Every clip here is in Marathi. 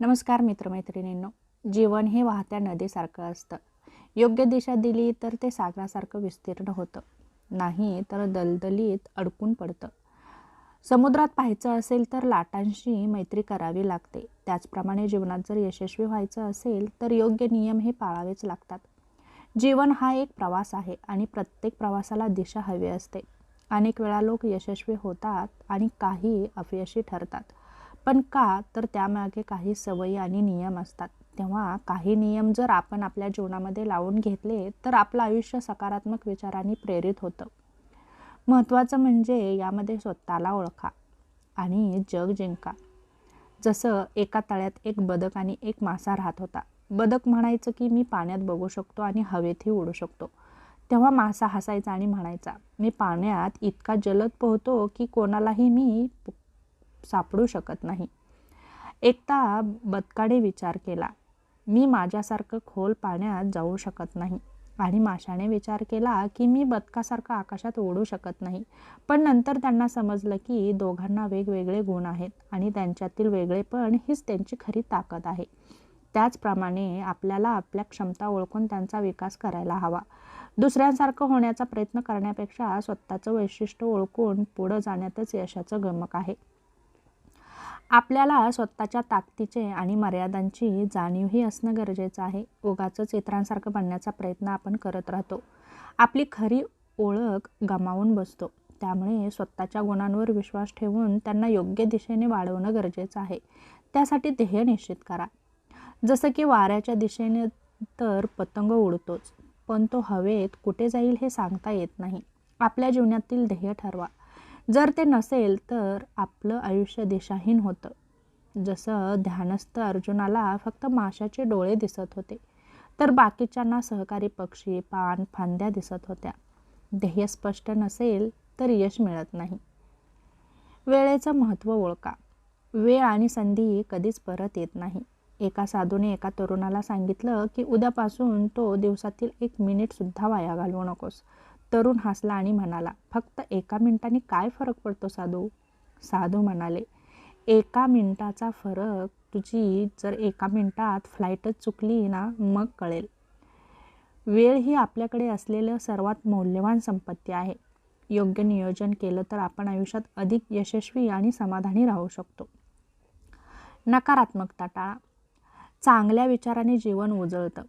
नमस्कार मित्रमैत्रिणींनो जीवन हे वाहत्या नदीसारखं असतं. योग्य दिशा दिली तर ते सागरासारखं विस्तीर्ण होतं. नाही तर दलदलीत अडकून पडतं. समुद्रात पाहायचं असेल तर लाटांशी मैत्री करावी लागते. त्याचप्रमाणे जीवनात जर यशस्वी व्हायचं असेल तर योग्य नियम हे पाळावेच लागतात. जीवन हा एक प्रवास आहे आणि प्रत्येक प्रवासाला दिशा हवी असते. अनेक वेळा लोक यशस्वी होतात आणि काही अपयशी ठरतात. पण का? तर त्यामागे काही सवयी आणि नियम असतात. तेव्हा काही नियम जर आपण आपल्या जीवनामध्ये लावून घेतले तर आपलं आयुष्य सकारात्मक विचारांनी प्रेरित होतं. महत्त्वाचं म्हणजे यामध्ये स्वतःला ओळखा आणि जग जिंका. जसं एका तळ्यात एक बदक आणि एक मासा राहत होता. बदक म्हणायचं की मी पाण्यात बघू शकतो आणि हवेतही उडू शकतो. तेव्हा मासा हसायचा आणि म्हणायचा मी पाण्यात इतका जलद पोहतो की कोणालाही मी सापडू शकत नाही. एकदा बदकाने विचार केला मी माझ्यासारखं खोल पाण्यात जाऊ शकत नाही. आणि माशाने विचार केला की मी बदकासारखं आकाशात ओढू शकत नाही. पण नंतर त्यांना समजलं की दोघांना वेगवेगळे गुण आहेत आणि त्यांच्यातील वेगळेपण हीच त्यांची खरी ताकद आहे. त्याचप्रमाणे आपल्याला आपल्या क्षमता ओळखून त्यांचा विकास करायला हवा. दुसऱ्यांसारखं होण्याचा प्रयत्न करण्यापेक्षा स्वतःचं वैशिष्ट्य ओळखून पुढं जाण्यातच यशाचं गमक आहे. आपल्याला स्वतःच्या ताकदीचे आणि मर्यादांची जाणीवही असणं गरजेचं आहे. उगाच इतरांसारखं बनण्याचा प्रयत्न आपण करत राहतो. आपली खरी ओळख गमावून बसतो. त्यामुळे स्वतःच्या गुणांवर विश्वास ठेवून त्यांना योग्य दिशेने वाढवणं गरजेचं आहे. त्यासाठी ध्येय निश्चित करा. जसं की वाऱ्याच्या दिशेने तर पतंग उडतोच पण तो हवेत कुठे जाईल हे सांगता येत नाही. आपल्या जीवनातील ध्येय ठरवा. जर ते नसेल तर आपलं आयुष्य दिशाहीन होतं. जसं ध्यानस्थ अर्जुनाला फक्त माशाचे डोळे दिसत होते तर बाकीच्यांना सहकारी पक्षी पान फांद्या दिसत होत्या. ध्येय स्पष्ट नसेल तर यश मिळत नाही. वेळेचं महत्त्व ओळखा. वेळ आणि संधी कधीच परत येत नाही. एका साधूने एका तरुणाला सांगितलं की उद्यापासून तो दिवसातील एक मिनिटसुद्धा वाया घालवू नकोस. तरुण हसला आणि म्हणाला फक्त एका मिनिटाने काय फरक पडतो साधू? साधू म्हणाले एका मिनिटाचा फरक तुझी जर एका मिनिटात फ्लाईटच चुकली ना मग कळेल. वेळ ही आपल्याकडे असलेलं सर्वात मौल्यवान संपत्ती आहे. योग्य नियोजन केलं तर आपण आयुष्यात अधिक यशस्वी आणि समाधानी राहू शकतो. नकारात्मकता टाळा. चांगल्या विचाराने जीवन उजळतं.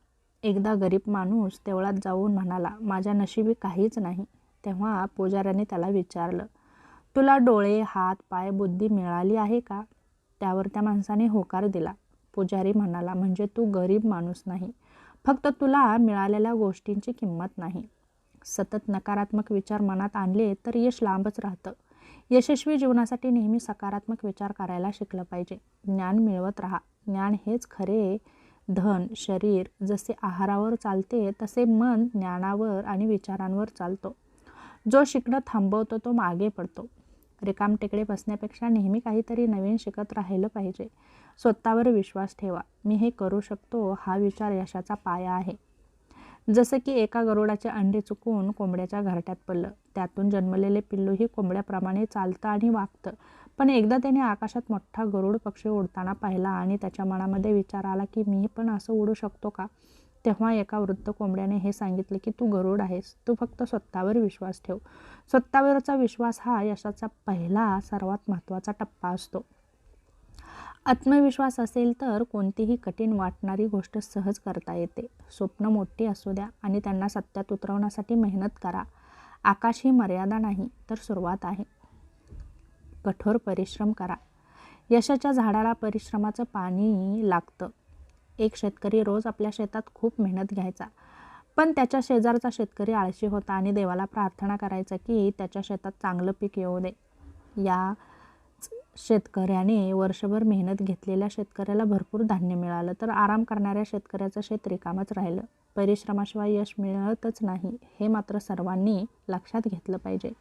एकदा गरीब माणूस तेवढ्यात जाऊन म्हणाला माझ्या नशिबी काहीच नाही. तेव्हा पुजाऱ्याने त्याला विचारलं तुला डोळे हात पाय बुद्धी मिळाली आहे का? त्यावर त्या माणसाने होकार दिला. पुजारी म्हणाला म्हणजे तू गरीब माणूस नाही. फक्त तुला मिळालेल्या गोष्टींची किंमत नाही. सतत नकारात्मक विचार मनात आणले तर यश लांबच राहतं. यशस्वी जीवनासाठी नेहमी सकारात्मक विचार करायला शिकलं पाहिजे. ज्ञान मिळवत राहा. ज्ञान हेच खरे धन शरीर जसे आहारावर चालते तसे मन ज्ञानावर आणि विचारांवर चालतो. जो शिकणं थांबवतो तो मागे पडतो. रिकाम टेकडे बसण्यापेक्षा नेहमी काहीतरी नवीन शिकत राहिलं पाहिजे. स्वतःवर विश्वास ठेवा. मी हे करू शकतो हा विचार यशाचा पाया आहे. जसं की एका गरुडाचे अंडे चुकून कोंबड्याच्या घरट्यात पडलं. त्यातून जन्मलेले पिल्लूही कोंबड्याप्रमाणे चालतं आणि वागतं. पण एकदा त्याने आकाशात मोठा गरुड पक्षी उडताना पाहिला आणि त्याच्या मनामध्ये विचार आला की मी पण असं उडू शकतो का? तेव्हा एका वृद्ध कोंबड्याने हे सांगितले की तू गरुड आहेस. तू फक्त स्वतःवर विश्वास ठेव. स्वतःवरचा विश्वास हा यशाचा पहिला सर्वात महत्त्वाचा टप्पा असतो. आत्मविश्वास असेल तर कोणतीही कठीण वाटणारी गोष्ट सहज करता येते. स्वप्न मोठी असू द्या आणि त्यांना सत्यात उतरवण्यासाठी मेहनत करा. आकाश ही मर्यादा नाही तर सुरुवात आहे. कठोर परिश्रम करा. यशाच्या झाडाला परिश्रमाचं पाणी लागतं. एक शेतकरी रोज आपल्या शेतात खूप मेहनत घ्यायचा. पण त्याच्या शेजारचा शेतकरी आळशी होता आणि देवाला प्रार्थना करायचा की त्याच्या शेतात चांगलं पीक येऊ दे. या शेतकऱ्याने वर्षभर मेहनत घेतलेल्या शेतकऱ्याला भरपूर धान्य मिळालं. तर आराम करणाऱ्या शेतकऱ्याचं शेत रिकामच राहिलं. परिश्रमाशिवाय यश मिळतच नाही हे मात्र सर्वांनी लक्षात घेतलं पाहिजे.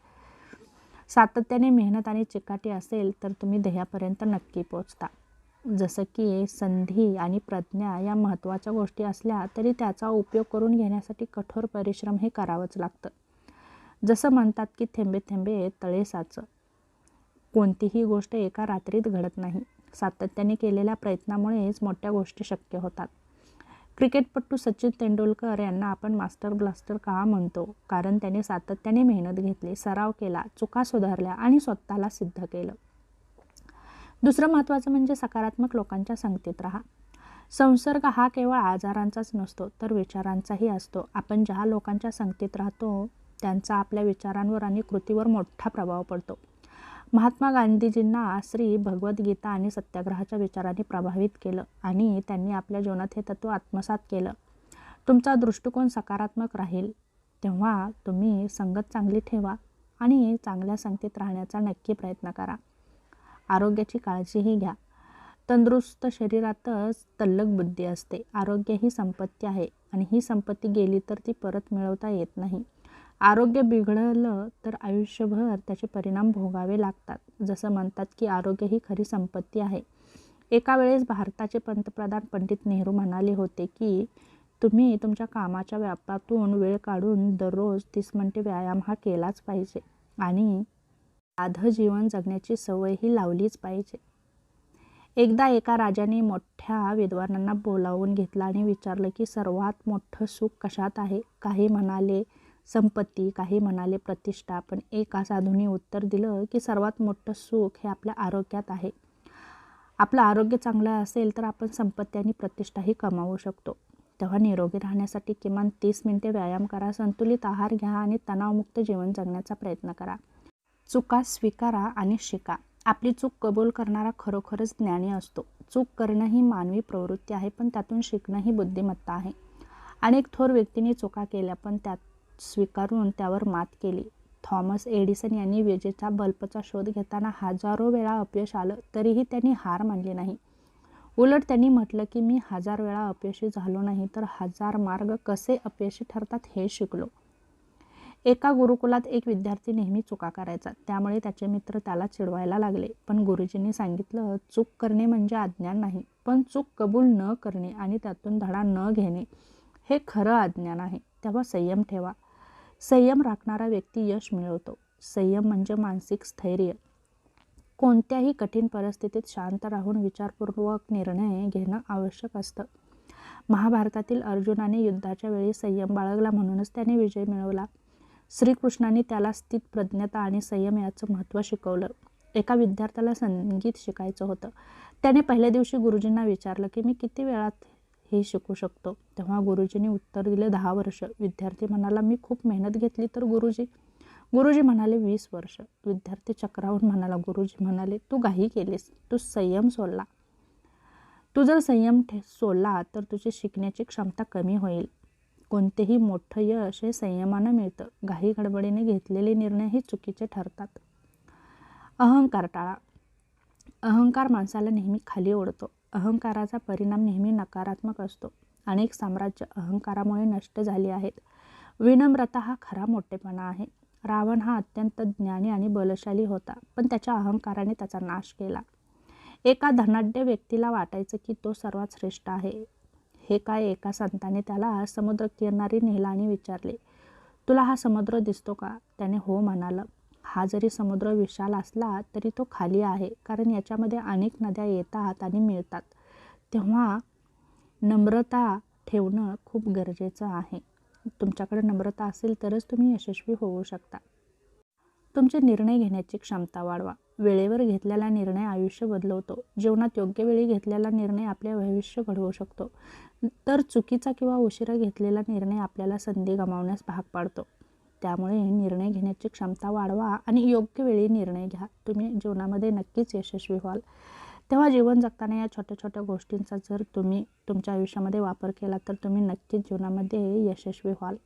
सातत्याने मेहनत आणि चिकाटी असेल तर तुम्ही ध्येयापर्यंत नक्की पोचता. जसं की संधी आणि प्रज्ञा या महत्त्वाच्या गोष्टी असल्या तरी त्याचा उपयोग करून घेण्यासाठी कठोर परिश्रम हे करावंच लागतं. जसं म्हणतात की थेंबे थेंबे तळे साचं. कोणतीही गोष्ट एका रात्रीत घडत नाही. सातत्याने केलेल्या प्रयत्नामुळेच मोठ्या गोष्टी शक्य होतात. क्रिकेटपटू सचिन तेंडुलकर यांना आपण मास्टर ब्लास्टर का म्हणतो? कारण त्याने सातत्याने मेहनत घेतली सराव केला चुका सुधारल्या आणि स्वतःला सिद्ध केलं. दुसरं महत्त्वाचं म्हणजे सकारात्मक लोकांच्या संगतीत राहा. संसर्ग हा केवळ आजारांचाच नसतो तर विचारांचाही असतो. आपण ज्या लोकांच्या संगतीत राहतो त्यांचा आपल्या विचारांवर आणि कृतीवर मोठा प्रभाव पडतो. महात्मा गांधीजींना श्री भगवद्गीता आणि सत्याग्रहाच्या विचारांनी प्रभावित केलं आणि त्यांनी आपल्या जीवनात हे तत्त्व आत्मसात केलं. तुमचा दृष्टिकोन सकारात्मक राहील. तेव्हा तुम्ही संगत चांगली ठेवा आणि चांगल्या संगतीत राहण्याचा नक्की प्रयत्न करा. आरोग्याची काळजीही घ्या. तंदुरुस्त शरीरातच तल्लक बुद्धी असते. आरोग्य ही संपत्ती आहे आणि ही संपत्ती गेली तर ती परत मिळवता येत नाही. आरोग्य बिघडलं तर आयुष्यभर त्याचे परिणाम भोगावे लागतात. जसं म्हणतात की आरोग्य ही खरी संपत्ती आहे. एका वेळेस भारताचे पंतप्रधान पंडित नेहरू म्हणाले होते की तुम्ही तुमच्या कामाच्या व्यापातून वेळ काढून दररोज तीस मिनटे व्यायाम हा केलाच पाहिजे आणि साधं जीवन जगण्याची सवयही लावलीच पाहिजे. एकदा एका राजाने मोठ्या विद्वानांना बोलावून घेतलं आणि विचारलं की सर्वात मोठं सुख कशात आहे? काही म्हणाले संपत्ती काही म्हणाले प्रतिष्ठा पण एका साधूने उत्तर दिलं की सर्वात मोठं सुख हे आपल्या आरोग्यात आहे. आपलं आरोग्य चांगलं असेल तर आपण संपत्ती आणि प्रतिष्ठाही कमावू शकतो. तेव्हा निरोगी राहण्यासाठी किमान तीस मिनिटे व्यायाम करा संतुलित आहार घ्या आणि तणावमुक्त जीवन जगण्याचा प्रयत्न करा. चुका स्वीकारा आणि शिका. आपली चूक कबूल करणारा खरोखरच ज्ञानी असतो. चूक करणं ही मानवी प्रवृत्ती आहे पण त्यातून शिकणं ही बुद्धिमत्ता आहे. अनेक थोर व्यक्तींनी चुका केल्या पण त्यात स्वीकारून त्यावर मात केली. थॉमस एडिसन यांनी विजेचा बल्बचा शोध घेताना हजारो वेळा अपयश आलं तरीही त्यांनी हार मानली नाही. उलट त्यांनी म्हटलं की मी हजार वेळा अपयशी झालो नाही तर हजार मार्ग कसे अपयशी ठरतात हे शिकलो. एका गुरुकुलात एक विद्यार्थी नेहमी चुका करायचा. त्यामुळे त्याचे मित्र त्याला चिडवायला लागले. पण गुरुजींनी सांगितलं चूक करणे म्हणजे अज्ञान नाही पण चूक कबूल न करणे आणि त्यातून धडा न घेणे हे खरं अज्ञान आहे. तेव्हा संयम ठेवा. संयम राखणारा व्यक्ती यश मिळवतो. संयम म्हणजे मानसिक स्थैर्य. कोणत्याही कठीण परिस्थितीत शांत राहून विचारपूर्वक निर्णय घेणं आवश्यक असतं. महाभारतातील अर्जुनाने युद्धाच्या वेळी संयम बाळगला म्हणूनच त्याने विजय मिळवला. श्रीकृष्णाने त्याला स्थित प्रज्ञता आणि संयम याचं महत्त्व शिकवलं. एका विद्यार्थ्याला संगीत शिकायचं होतं. त्याने पहिल्या दिवशी गुरुजींना विचारलं की मी किती वेळात हे शिकू शकतो. तेव्हा गुरुजींनी उत्तर दिले दहा वर्ष. विद्यार्थी म्हणाला मी खूप मेहनत घेतली तर गुरुजी गुरुजी म्हणाले वीस वर्ष. विद्यार्थी चक्रावून म्हणाला गुरुजी म्हणाले तू घाई केलीस. तू संयम सोडला. तू जर संयम ठे सोडला तर तुझी शिकण्याची क्षमता कमी होईल. कोणतेही मोठं यश हे संयमानं मिळतं. घाई गडबडीने घेतलेले निर्णय हे चुकीचे ठरतात. अहंकार टाळा. अहंकार माणसाला नेहमी खाली ओढतो. अहंकाराचा परिणाम नेहमी नकारात्मक असतो. अनेक साम्राज्य अहंकारामुळे नष्ट झाली आहेत. विनम्रता हा खरा मोठेपणा आहे. रावण हा अत्यंत ज्ञानी आणि बलशाली होता पण त्याच्या अहंकाराने त्याचा नाश केला. एका धनाढ्य व्यक्तीला वाटायचं की तो सर्वात श्रेष्ठ आहे. हे काय एका संताने त्याला समुद्र किरणारी नेहलाने विचारले. तुला हा समुद्र दिसतो का? त्याने हो म्हणालं. हा जरी समुद्र विशाल असला तरी तो खाली आहे कारण याच्यामध्ये अनेक नद्या येतात आणि मिळतात. तेव्हा नम्रता ठेवणं खूप गरजेचं आहे. तुमच्याकडे नम्रता असेल तरच तुम्ही यशस्वी होऊ शकता. तुमचे निर्णय घेण्याची क्षमता वाढवा. वेळेवर घेतलेला निर्णय आयुष्य बदलवतो. जीवनात योग्य वेळी घेतलेला निर्णय आपले भविष्य घडवू शकतो. तर चुकीचा किंवा उशिरा घेतलेला निर्णय आपल्याला संधी गमावण्यास भाग पाडतो. त्यामुळे निर्णय घेण्याची क्षमता वाढवा आणि योग्य वेळी निर्णय घ्या. तुम्ही जीवनामध्ये नक्कीच यशस्वी व्हाल. तेव्हा जीवन जगताना या छोट्या छोट्या गोष्टींचा जर तुम्ही तुमच्या आयुष्यामध्ये वापर केला तर तुम्ही नक्कीच जीवनामध्ये यशस्वी व्हाल.